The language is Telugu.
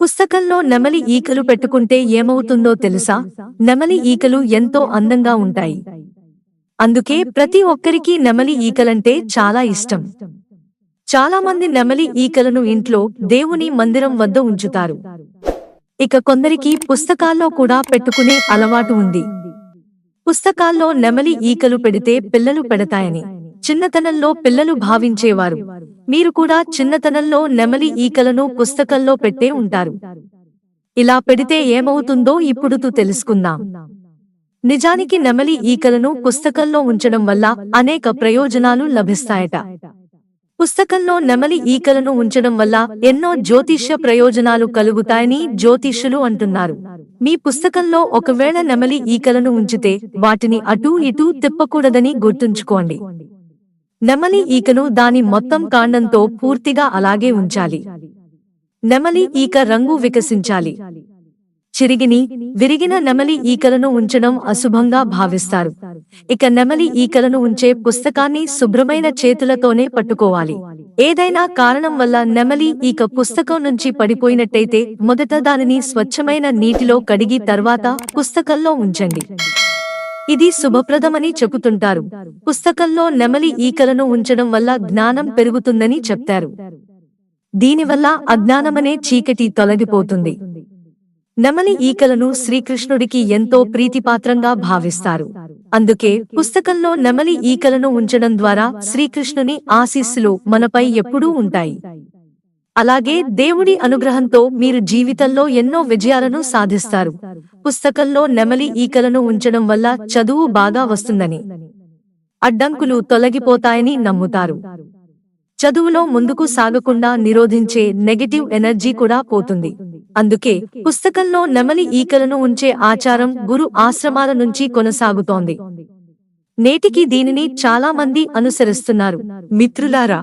పుస్తకంలో నెమలి ఈకలు పెట్టుకుంటే ఏమవుతుందో తెలుసా? నెమలి ఈకలు ఎంతో అందంగా ఉంటాయి. అందుకే ప్రతి ఒక్కరికి నెమలి ఈకలంటే చాలా ఇష్టం. చాలా మంది నెమలి ఈకలను ఇంట్లో దేవుని మందిరం వద్ద ఉంచుతారు. ఇక కొందరికి పుస్తకాల్లో కూడా పెట్టుకునే అలవాటు ఉంది. పుస్తకాల్లో నెమలి ఈకలు పెడితే పిల్లలు పెడతాయని చిన్నతనంలో పిల్లలు భావించేవారు. మీరు కూడా చిన్నతనంలో నెమలి ఈకలను పుస్తకంలో పెట్టే ఉంటారు. ఇలా పెడితే ఏమవుతుందో ఇప్పుడు తెలుసుకుందాం. నిజానికి నెమలి ఈకలను పుస్తకంలో ఉంచడం వల్ల అనేక ప్రయోజనాలు లభిస్తాయట. పుస్తకంలో నెమలి ఈకలను ఉంచడం వల్ల ఎన్నో జ్యోతిష్య ప్రయోజనాలు కలుగుతాయని జ్యోతిష్యులు అంటున్నారు. మీ పుస్తకంలో ఒకవేళ నెమలి ఈకలను ఉంచితే వాటిని అటూ ఇటూ తిప్పకూడదని గుర్తుంచుకోండి. నెమలి ఈకను దాని మొత్తం కాండంతో పూర్తిగా అలాగే ఉంచాలి. నెమలి ఈక రంగు వికసించాలి. చిరిగిని విరిగిన నెమలి ఈకలను ఉంచడం అశుభంగా భావిస్తారు. ఇక నెమలి ఈకలను ఉంచే పుస్తకాన్ని శుభ్రమైన చేతులతోనే పట్టుకోవాలి. ఏదైనా కారణం వల్ల నెమలి ఈక పుస్తకం నుంచి పడిపోయినట్టయితే మొదట దానిని స్వచ్ఛమైన నీటిలో కడిగి తర్వాత పుస్తకంలో ఉంచండి. ఇది శుభప్రదమని చెబుతుంటారు. పుస్తకంలో నెమలి ఈకలను ఉంచడం వల్ల జ్ఞానం పెరుగుతుందని చెప్తారు. దీనివల్ల అజ్ఞానమనే చీకటి తొలగిపోతుంది. నెమలి ఈకలను శ్రీకృష్ణుడికి ఎంతో ప్రీతిపాత్రంగా భావిస్తారు. అందుకే పుస్తకంలో నెమలి ఈకలను ఉంచడం ద్వారా శ్రీకృష్ణుని ఆశీస్సులు మనపై ఎప్పుడూ ఉంటాయి. అలాగే దేవుడి అనుగ్రహంతో మీరు జీవితంలో ఎన్నో విజయాలను సాధిస్తారు. పుస్తకంలో నెమలి ఈకలను ఉంచడం వల్ల చదువు బాగా వస్తుందని. అడ్డంకులు తొలగిపోతాయని నమ్ముతారు. చదువులో ముందుకు సాగకుండా నిరోధించే నెగటివ్ ఎనర్జీ కూడా పోతుంది. అందుకే పుస్తకంలో నెమలి ఈకలను ఉంచే ఆచారం గురు ఆశ్రమాల నుంచి కొనసాగుతోంది. నేటికి దీనిని చాలా మంది అనుసరిస్తున్నారు. మిత్రులారా